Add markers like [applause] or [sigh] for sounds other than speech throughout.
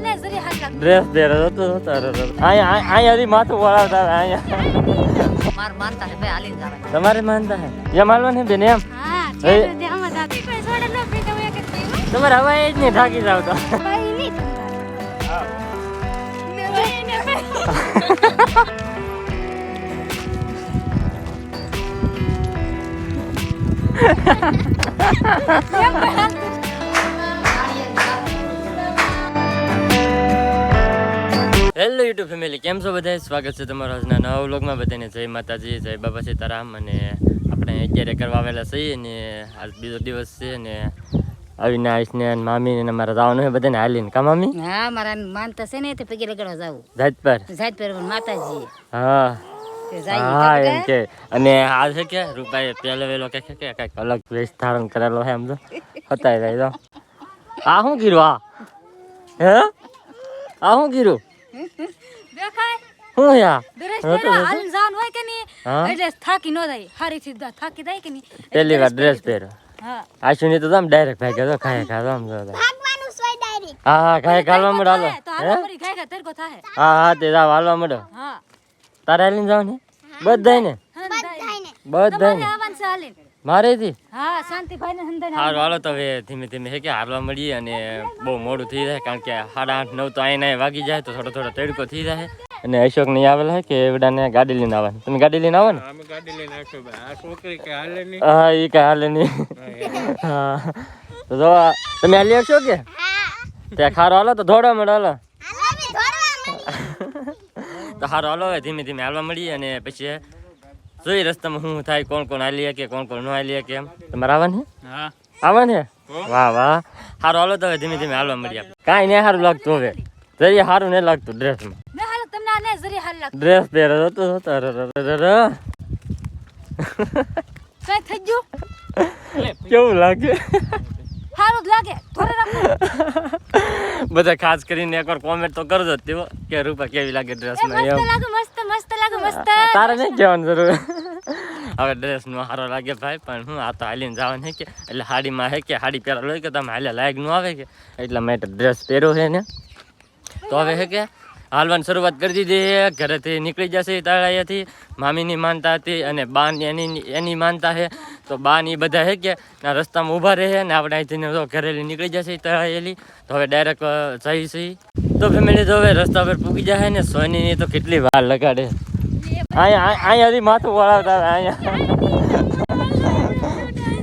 ને જરી લાગ ડ્રેસ પહેરે તો અહીંયા રી માથું વળાવતા અહીંયા માર માનતા હે તમારે માનતા હે? એમ હાલવા ને બેન એમ? હા એ. આમાં દાદી કોઈ ન તમારે હવા જ નહીં ઢાકી જાવ તો. ભાઈ [laughs] ને ને હેલો યુટ્યુબ ફેમિલી કેમ છો બધા સ્વાગત છે તમારો આજના નવા વ્લોગમાં. બધાને જય માતાજી જય બાબા સીતારામ. અને આપણે અત્યારે કરવા આવેલા છીએ ને આજ બીજો દિવસ છે ને અવિનાશ ને મામી ને મારા જવાનું છે બધાને હાલીને. કા મામી? હા મારા માનતા છે ને તે પગે લગાડવા જાવું. જાત પર? જાત પર માતાજી. હા. હા એમ કે. અને આ છે કે રૂપાએ પહેલો વેલો કે કે કંઈક અલગ વેશ ધારણ કરેલો છે એમ તો હતાય જાય તો આ શું ગીરું આ? હે? આ શું કીધું દેખાય? યા હા તો પહેલા જશે. હાલીને જવાનું હોય કે નહીં? એટલે થાકી ન જાય. હારી સીધા થાકી જાય કે નહીં? પહેલી વાર ડ્રેસ પહેરો હા. આશુની તો આમ ડાયરેક્ટ ભાઈ તો ખાય ખાય આમ જો તો. હા હા ખાય ખાલવા મળો હાલો. તો હે? હાલો મરી તરકો હા હા તે જાવ હાલવા મળો હા. તારે હાલીને જાવ ને બધાય ને બધાય બધાય ને આવવાનું છે હાલીને. મારેથી હા શાંતિભાઈ ને હંદાને હારું હાલો તો હવે ધીમે ધીમે હે કે હારવા મળીએ અને બહુ મોડું થઈ જાય કારણ કે સાડા આઠ નવ તો અહીંયા ને વાગી જાય તો થોડો થોડો તડકો થઈ જાય. અને અશોક નહીં આવેલા હે કે એવડાને ગાડી લઈને આવવાની? તમે ગાડી લઈને આવો ને? અમે ગાડી લઈને આવશું ભાઈ. આ છોકરી કે હાલે નહીં? હા એ કે હાલે નહીં. હા તો જો તમે હાલી આવશો કે? ત્યાં ખારો હાલો તો ધોડો મળો હાલો. તો હારો હાલો હવે ધીમે ધીમે હાલવા મળીએ અને પછી જોઈ રસ્તામાં શું થાય કોણ કોણ હાલીએ કે કોણ કોણ ન હાલીએ કે એમ. તમારે આવવાની આવવાનું હે. વાહ વાહ. સારું હાલો તો હવે ધીમે ધીમે હાલવા મળીએ કાંઈ નહીં સારું લાગતું હવે. જરી સારું નહીં લાગતું ડ્રેસમાં. ને હાલો તમને આ ને જરી હાલ લાગ ડ્રેસ પહેરે તો તો. કઈ થઈ ગયું? કેવું લાગે? સારું જ લાગે. થોડે રાખો. [laughs] બધા ખાસ કરીને એકવાર કોમેન્ટ તો કરજો તેઓ કે રૂપા કેવી લાગે ડ્રેસ એમ. લાગે મસ્ત મસ્ત લાગે મસ્ત તારે નહીં કહેવાનું જરૂર. [laughs] હવે ડ્રેસ નો સારો લાગે ભાઈ પણ હું આ તો હાલીને જવાનું છે કે એટલે હાડીમાં હે કે હાડી પહેરા હોય કે તમે હાલ્યા લાયકનું આવે કે. એટલા માટે ડ્રેસ પહેર્યો છે ને. તો હવે હે કે હાલવાની શરૂઆત કરી દીધી ઘરેથી નીકળી જશે તાળાયાથી મામીની માનતા હતી અને બાન એની એની માનતા છે. તો બા ની બધા હે કે ના રસ્તામાં ઊભા રહે ને આપણે અહીંથી તો ઘરેલી નીકળી જશે તળાયેલી તો હવે ડાયરેક્ટ જઈ છીએ તો ફેમિલી તો હવે રસ્તા પર પૂગી જાય ને સોનીની તો કેટલી વાર લગાડે. અહીંયા અહીંયાથી માથું વળાવતા અહીંયા.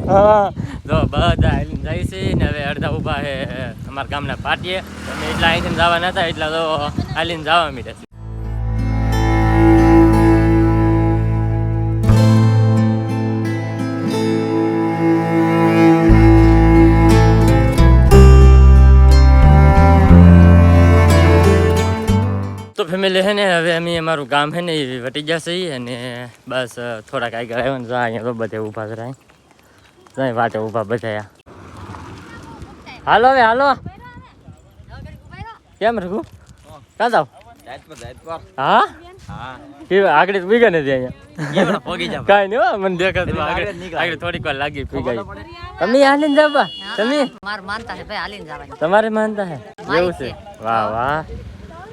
હા. તો બધા હાલીને ને હવે અડધા ઊભા છે અમારા ગામના પાટીએ અમે એટલા અહીંથી જવા નતા, એટલા તો હાલીને જવા મીડ્યા ફેમિલી છે ને, હવે અમે અમારું ગામ છે ને, એ વટી જશે અને બસ થોડાક આગળ આવ્યો ને અહીંયા તો બધે ઊભા કરાય જાય વાટે ઊભા બધા હાલો હવે, હાલો. કેમ રઘુ? ક્યાં જાવ? હા? કે આગળ તો ભીગા નથી અહીંયા. કાંઈ નહીં હો, મને દેખાતું આગળ આગળ થોડીક વાર લાગી ભીગાઈ. તમે હાલીને જાવ તમે? માર માનતા હે ભાઈ હાલીને જવાનું. તમારે માનતા હે એવું છે? વાહ વાહ.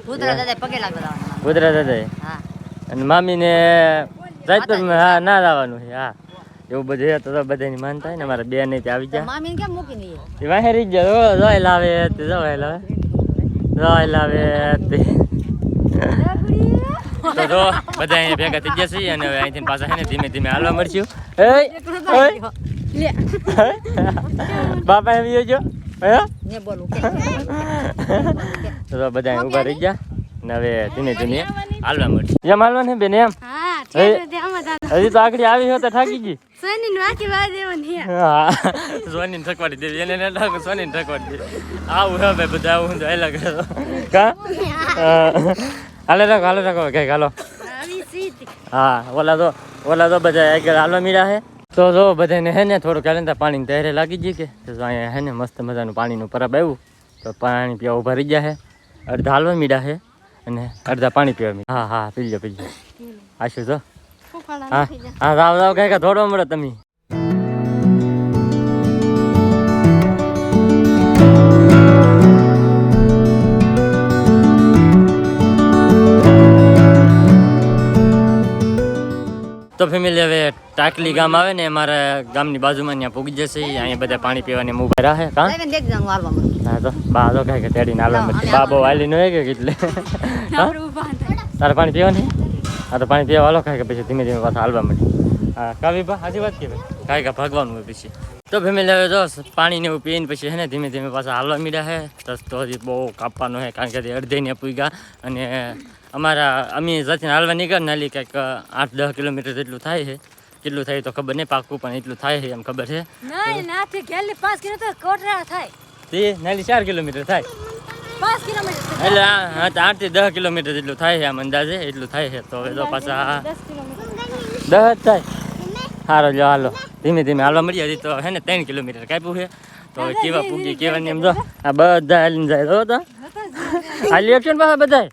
કૂતરા દાદા પગે લાગવા જવાનું. દાદા હા. અને મામીને રાજપુરમાં હા ના જવાનું છે હા. એવું બધું તો બધાની માનતા હોય ને મારા બેન ત્યાં આવી ગયા મામીને કેમ મૂકી જઈએ? એ વાહે રહી ગયા જો જોઈ લાવે તે જો લાવે જોઈ લાવે તે તો જો બધા અહીંયા ભેગા થઈ ગયા છીએ અને હવે અહીંથી પાછા છે ને ધીમે ધીમે હાલવા મળશું. બાપા એમ ગયો હે? ને તો બધા ઊભા રહી ગયા. ને હવે ધીમે ધીમે હાલવા મળશું. એમ હાલવા ને બેન એમ? હા. હજી તો આગળ આવી હોય તો થાકી ગઈ. સોની નું આખી વાત દેવાની હા. સોની ને ઠકવાડી દેવી. એને ન લાગે સોની ને ઠકવાડી દેવી. આવું હે ભાઈ બધા આવું તો કા? હાલે રાખો હાલે રાખો. હાલો. સીધી હા ઓલા તો ઓલા તો બધા આગળ હાલવા મીડા હે. તો જો બધાને હે ને થોડું હાલે ને પાણી તહેરે લાગી ગઈ કે. અહીંયા હે ને મસ્ત મજાનું પાણીનું પરબ આવ્યું. તો પાણી પીવા ઊભા રહી ગયા હે. અડધા હાલવા મીડા હે. અને અડધા પાણી પીવા મીડા હા હા પીજો પીજો આશુ જો હા હા રાવ રાવ કાંઈ ધોડો મળે તમે. તો ફેમિલી હવે ટાકલી ગામ આવે ને અમારા ગામની બાજુમાં ત્યાં પૂગી જશે. અહીંયા બધા પાણી પીવાની મું રાખે હા તો બા તો કાંઈ કે તેડીને આલવા બાબો બહુ હાલી હોય કે એટલે? તારે પાણી પીવાની હા તો પાણી પીવા વાલો કાંઈ કે પછી ધીમે ધીમે પાછા હાલવા મળી હા કાવી બા હાજી વાત કે ભાઈ કાંઈ કા ભાગવાનું હોય પછી. તો ફેમિલી હવે જો પાણી ને એવું પીને પછી હે ને ધીમે ધીમે પાછા હાલવા મળ્યા હે. રસ્તો હજી બહુ કાપવાનો છે કારણ કે હજી અડધે ને પૂગ્યા અને અમારા અમે જતી હાલવા નીકળ નાલી કંઈક આઠ દસ કિલોમીટર જેટલું થાય છે કેટલું થાય તો ખબર નહીં પાકું પણ એટલું થાય છે એમ ખબર છે નાથી ગેલી પાંચ કિલોમીટર કોટરા થાય. તે નાલી ચાર કિલોમીટર થાય. એટલે આ- હા તો આઠથી દસ કિલોમીટર જેટલું થાય છે આમ અંદાજે એટલું થાય છે. તો હવે તો પાછા દસ જ થાય. સારો જો હાલો. ધીમે ધીમે હાલવા મળીએ હજી તો હે ને ત્રણ કિલોમીટર કાપ્યું છે. તો કેવા પૂગી કેવાની એમ જો આ બધા હાલીને જાય તો. તો હાલી ને પાછા બધા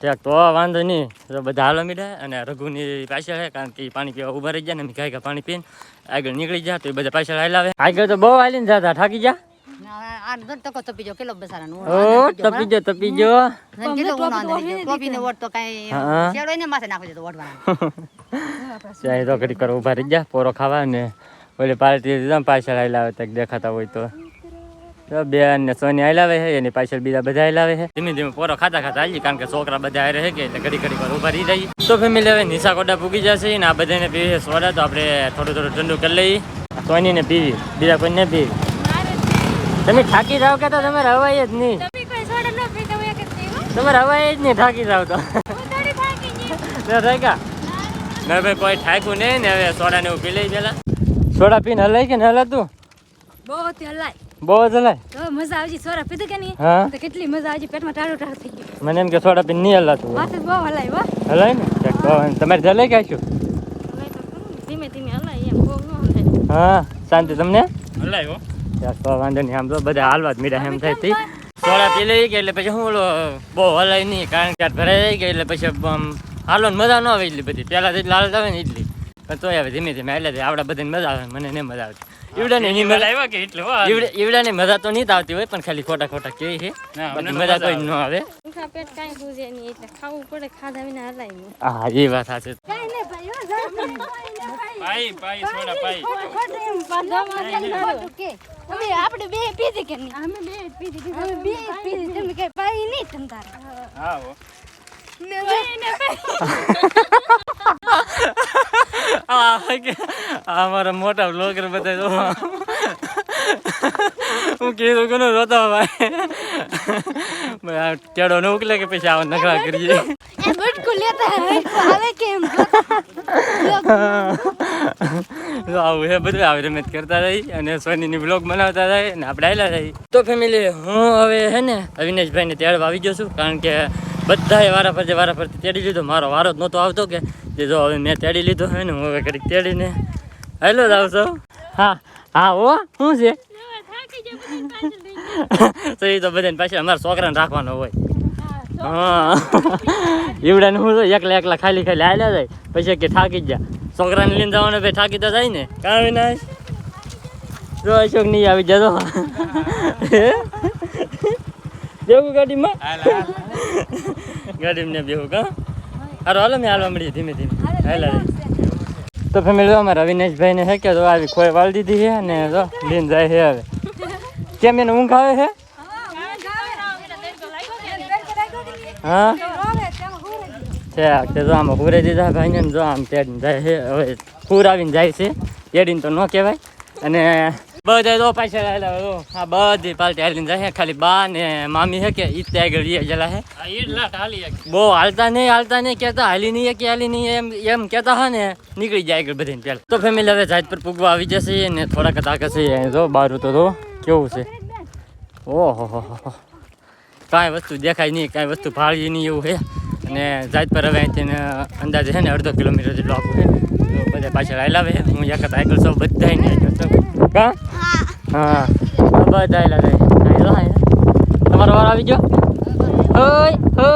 ત્યાં તો વાંધો નહીં. તો બધા હાલો મીડા અને રઘુની પાછળ છે કારણ કે પાણી પીવા ઊભા રહી જાય ને કાંઈ પાણી પીને આગળ નીકળી જાય તો એ બધા પાછળ હાલ આવે. આગળ તો બહુ હાલીને જતા થાકી ગયો. ઊભા રહી ગયા પોરો ખાવા ને ઓલી પાર્ટી પાછળ આવેલા તક દેખાતા હોય તો તો ને સોની આવેલા છે એની પાછળ બીજા બધા આવેલા છે ધીમે ધીમે પોરો ખાતા ખાતા આવી કારણ કે છોકરા બધા હારે કે એટલે ઘડી ઘડી પર ઊભા રહી જાય તો ફેમિલી હવે નિશા કોડા પૂગી જશે ને આ બધાને પીવી સોડા તો આપણે થોડું થોડું ઠંડુ કરી લઈએ સોની ને પીવી બીજા કોઈને પીવી જ. તમે થાકી જાવ કે તો તમારે રવાય જ નહીં. તમે કોઈ સોડા ન પીતા હોય કે તે હો. તમારે હવાય જ નહીં થાકી જાવ તો. હું થોડી થાકી ગઈ. તો થાય ના ભાઈ કોઈ ઠાક્યું નહીં ને હવે સોડા ને એવું પી લઈ પેલા. સોડા પીને હલાય કે ને હલાતું બહુ હલાય. બહુ જ હલાય? તો મજા આવજી સોડા પીધું કે નહીં? હા. કેટલી મજા આવજી પેટમાં ટાળો ટાળો થઈ ગયો. મને એમ કે સોડા પીને નહીં હલાતું માથે બહુ હલાય વાહ હલાય ને? તમારે જલાઈ કે ને. ધીમે ધીમે હલાય એમ. બહુ ન હલાય. હા શાંતિ તમને? હલાય ચેક તો વાંધો નહીં. આમ તો બધા હાલવા જ મીડા એમ થાય તી. સોડા પી લઈ ગયા એટલે પછી હું ઓલો બહુ હલાય નહીં કારણ કે આ ભરાઈ જાય ગઈ એટલે પછી આમ હાલો મજા ન આવે એટલી બધી. પહેલા જેટલી હાલત આવે ને એટલી. પણ તોય હવે ધીમે ધીમે એટલે આવડા બધાને મજા આવે મને નહીં મજા આવતી ઈવડા ને એની મજા હલાવ્યા કે એટલે ઈવડાની મજા તો નહીં આવતી હોય પણ ખાલી ખોટા ખોટા કહે છે. બાકી મજા કોઈ ન આવે. ઊંઘા પેટ કાઈ સૂઝે નહીં એટલે ખાવું પડે ખાધા વિના હલાય નહીં. હા એ વાત સાચી. કાઈ ને ભાઈ હો, જાઓ. [laughs] ભાઈ કેમ ખોટું કે? અમે આપણે બે પીધી કે નહીં? અમે બે પીધી અમે બે પીધી તમે કે ભાઈ નહીં તમ તારે હા હો. આ મારા મોટા બ્લોગર બધા તો હું કીધું કે રોતો ભાઈ કેળો ન ઉકલે કે પછી આવા નખરા કરીએ. તો આવું હે બધું આવી રમત કરતા રહી અને સોનીની બ્લોગ બનાવતા રહી અને આપણે આવેલા રહી. તો ફેમિલી હું હવે હે ને અવિનેશભાઈને તેડવા આવી ગયો છું કારણ કે બધાએ વારા ફરતી વારા ફરતી તેડી લીધો. મારો વારો જ નહોતો આવતો કે જે જો હવે મેં તેડી લીધો હે ને, હું હવે ઘડીક તેડીને હેલો જ આવશો. હા હા ઓ શું છે? તો એ તો બધાને પાછળ અમારા છોકરાને રાખવાનો હોય. હા. ઈવડાને હું તો એકલા એકલા ખાલી ખાલી હાલ્યા જાય. પછી કે થાકી જા છોકરાને લઈને જવાનો ભાઈ થાકી તો જાય ને. કાંઈ ના. જો અશોક નહીં આવી જતો. જેવું ગાડીમાં? ગાડીમાં ને બેહું કા? હારો હાલો મેં હાલવા મળીએ ધીમે ધીમે. હાલા તો ફેમિલી અમારા અવિનાશભાઈ ને હે કે તો આવી ખોય વાળી દીધી છે અને તો લીન જાય છે હવે. કેમ એને ઊંઘ આવે છે હા? છે જો આમાં પૂરે દીધા ભાઈ ને જો આમ તેડીને જાય છે હવે પૂર આવીને જાય છે. તેડીને તો ન કહેવાય. અને બધા તો પાછળ આવેલા જો આ બધી પાલટી હાલીને જાય ખાલી બા ને મામી હે કે ઈ ત્યાં આગળ ઈ જલા હે. બહુ હાલતા નહીં હાલતા નહીં કહેતા હાલી નહીં કે હાલી નહીં એમ એમ કહેતા હા ને નીકળી જાય આગળ બધાને પહેલા. તો ફેમિલી હવે જાત પર પૂગવા આવી જશે ને થોડાક તાકે છે જો બારું તો તો કેવું છે? ઓહો હો હો હો. કાંઈ વસ્તુ દેખાય નહીં કાંઈ વસ્તુ ભાળી નહીં એવું છે અને જાત પર હવે અહીંથી અંદાજે છે ને અડધો કિલોમીટર જેટલો આખું છે તો બધા પાછળ આવેલા હું. એક આગળ સૌ બધા કા? હા. બધા જો તમારો વાર આવી ગયો? ઓય હો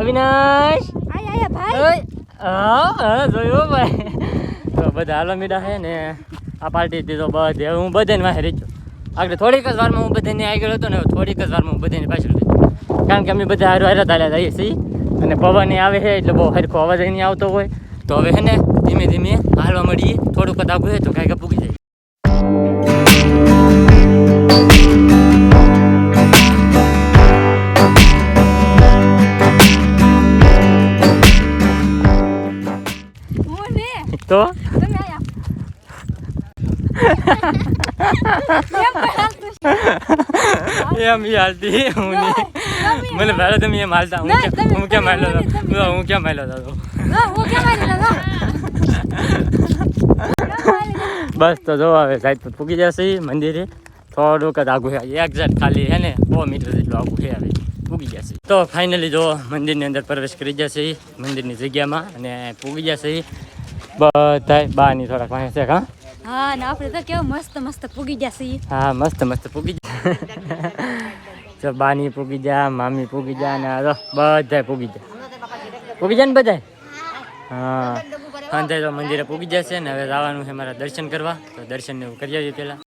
અવિનાશ. આય આય ભાઈ. જોયું ભાઈ. તો બધા હાલો મીડા છે ને આ પાર્ટી દીધો બધે હું બધાને વાહે રહી છું આગળ થોડીક જ વારમાં હું બધાને ગયો હતો ને થોડીક જ વારમાં હું બધાની પાછળ રહી કારણ કે અમે બધા હારું હારા ચાલ્યા જઈએ છીએ. અને પવન આવે છે એટલે બહુ હરખો અવાજ નહીં આવતો હોય. તો હવે છે ને ધીમે ધીમે હાલવા મળીએ. થોડુંક જ આગું હે તો કાંઈક પૂગી તો એમ હાલતી [laughs] હું નહીં. મને ભાડે તમે એમ હાલતા હું હું કેમ મને- હતો? હું કેમ હાલ્યો હતો? [laughs] બસ તો જો હવે સાઈડ પર પૂગી જશે મંદિરે. થોડુંક જ છે એક્ઝેક્ટ ખાલી હે ને સો મીટર જેટલું આગું છે હવે પૂગી જશે. તો ફાઇનલી જો મંદિરની અંદર પ્રવેશ કરી જશે મંદિરની જગ્યામાં અને પૂગી જશે બધાય બાની થોડાક વાંહે છે હા? હા ને આપણે તો કેવું મસ્ત મસ્ત પૂગી ગયા છીએ. હા મસ્ત મસ્ત પૂગી ગયા. જો બાની પૂગી જા મામી પૂગી જા ને જો બધાય પૂગી જા પૂગી જાય ને બધાય? હા. સાંજે તો મંદિરે પૂગી જશે ને હવે જવાનું છે મારા દર્શન કરવા. તો દર્શન ને એવું કરી આવીએ પહેલા.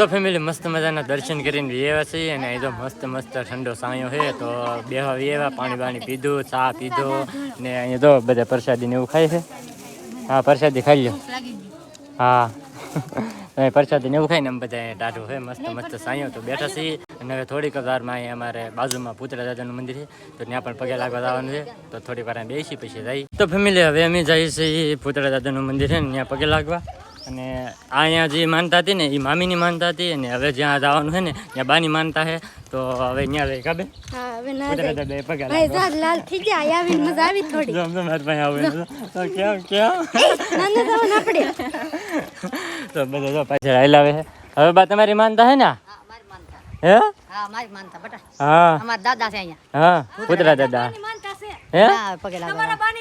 તો ફેમિલી મસ્ત મજાના દર્શન કરીને એવા છીએ અને અહીં તો મસ્ત મસ્ત ઠંડો સાયો છે, તો બેહવા એવા પાણી બાણી પીધું, ચા પીધો ને અહીંયા તો બધા પ્રસાદી ને એવું ખાય છે. હા, પ્રસાદી ખાઈ લો હા. અહીં પ્રસાદી ને એવું ખાઈને અમે બધા ટાઢું છે, મસ્ત મસ્ત સાયો તો બેઠા છીએ. અને હવે થોડીક વારમાં અહીંયા અમારે બાજુમાં પૂતળા દાદાનું મંદિર છે, તો ત્યાં પણ પગે લાગવા જવાનું છે, તો થોડીક વાર અહીં બેસી પછી જઈ તો ફેમિલી હવે અમે જઈએ છીએ પૂતળા દાદાનું મંદિર છે ને, ત્યાં પગે લાગવા. અને અહીંયા જે માનતા હતી ને એ મામીની માનતા હતી અને હવે જ્યાં જવાનું છે ને ત્યાં બાની માનતા છે. તો હવે ત્યાં લઈ કાબે હવે ના પુતળા પગે ભાઈ લાગવા ઝાડ લાલ થઈ ગયા આવીને મજા આવી થોડી. જો તો મારા પાસે આવે તો. કેમ કેમ? નાના જવાનું આપણે તો બધા જો પાછળ હાલાવે છે. હવે બા તમારી માનતા છે ને હા મારી માનતા. હે? હા મારી માનતા બટા. હા. અમારા દાદા છે અહીંયા. હા પુતળા દાદા. હે? હા પગે છે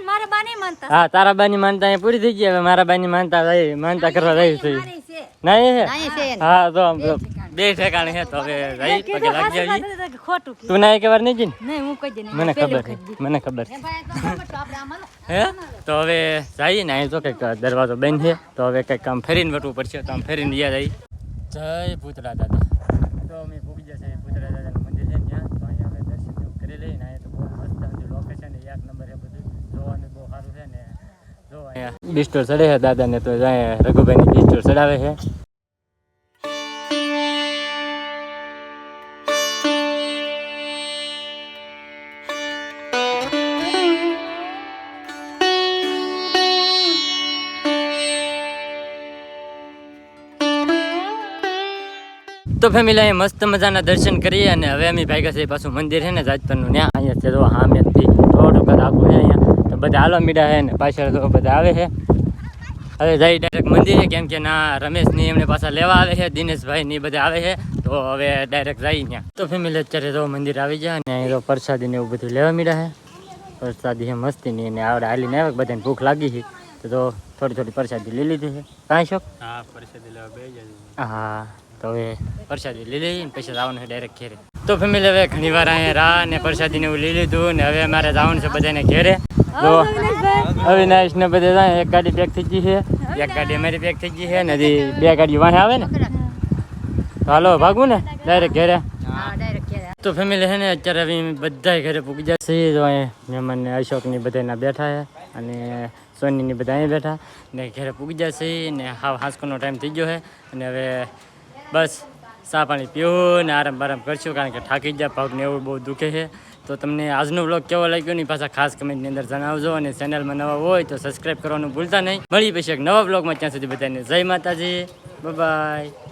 ને મારા બાની માનતા. હા તારા બાની માનતા અહીંયા પૂરી થઈ ગઈ હવે મારા બાની માનતા રહી માનતા કરવા રહી છે છે. નહીં છે હા તો આમ બે ઠેકાણે. છે તો હવે રહી પગે લાગી આવી. ખોટું તું ના એક વાર નહીં જી નહીં હું કહી મને ખબર છે મને ખબર છે. એ ભાઈ તો ખબર તો આપણે આમાં લો. હે? તો હવે જઈએ ને અહીં તો કંઈક દરવાજો બંધ છે તો હવે કંઈક આમ ફેરીને વટવું પડશે તો આમ ફેરીને યાદ આવી. જય ભૂતરા દાદા. તો અમે ભૂગી જશે ભૂતરા દાદાનું મંદિર છે ત્યાં. તો અહીંયા હવે દર્શન કરી લઈને અહીંયા તો બહુ મસ્ત લોકેશન એક નંબર એ બધું. સારું ચડે છે, દાદાને તો અહીંયા રઘુભાઈની બિસ્ટોર ચડાવે છે. તો ફેમિલી મસ્ત મજાના દર્શન કરીએ અને હવે અમે ભાગ્યા છે પાછું મંદિર છે ને, જાજપરનું. ત્યાં, અહીંયા છે તો હા તો બધા હાલો મીડા છે ને પાછળ તો બધા આવે છે. હવે જઈ ડાયરેક્ટ મંદિરે કેમ કે ના રમેશની એમને પાછા લેવા આવે છે દિનેશભાઈ ને બધા આવે છે. તો હવે ડાયરેક્ટ જઈ ત્યાં. તો ફેમિલી અત્યારે તો મંદિર આવી જાય અને અહીં તો પ્રસાદી ને એવું બધું લેવા મીડા છે પ્રસાદી છે મસ્તી ની અને આવડે હાલીને આવે બધાને ભૂખ લાગી છે. તો થોડી થોડી પ્રસાદી લઈ લીધી છે. કાંઈ શોખ? હા પરિષદ લેવા બે જાય હા તો હવે પ્રસાદી લઈ લઈએ ને પછી જવાનું છે ડાયરેક્ટ ઘેરે. તો ફેમિલી હવે ઘણી વાર અહીંયા રા ને પ્રસાદીને એવું લઈ લીધું ને હવે અમારે જવાનું છે બધાને ઘેરે. તો અવિનાશ ને બધે જાય એક ગાડી પેક થઈ ગઈ છે. એક ગાડી અમારી પેક થઈ ગઈ છે ને હજી બે ગાડી વાહે આવે ને? તો હાલો ભાગવું ને? ડાયરેક્ટ ઘેરે. હા ડાયરેક્ટ તો ફેમિલી છે ને અત્યારે હવે બધા ઘરે પૂગી છે તો અહીંયા મહેમાન ને અશોકની બધાના બેઠા છે અને સોની ની બધા અહીંયા બેઠા ને ઘરે પૂગી જશે ને હાવ હાંસકોનો ટાઈમ થઈ ગયો છે. અને હવે બસ ચા પાણી પીવું ને આરામ બારામ કરશું કારણ કે થાકી ગયા પગ ને એવું બહુ દુખે છે. તો તમને આજનો બ્લોગ કેવો લાગ્યો ની પાછા ખાસ કમેન્ટની અંદર જણાવજો અને ચેનલમાં નવા હોય તો સબસ્ક્રાઈબ કરવાનું ભૂલતા નહીં. મળી પછી એક નવા બ્લોગમાં ત્યાં સુધી બધાને જય માતાજી. બાય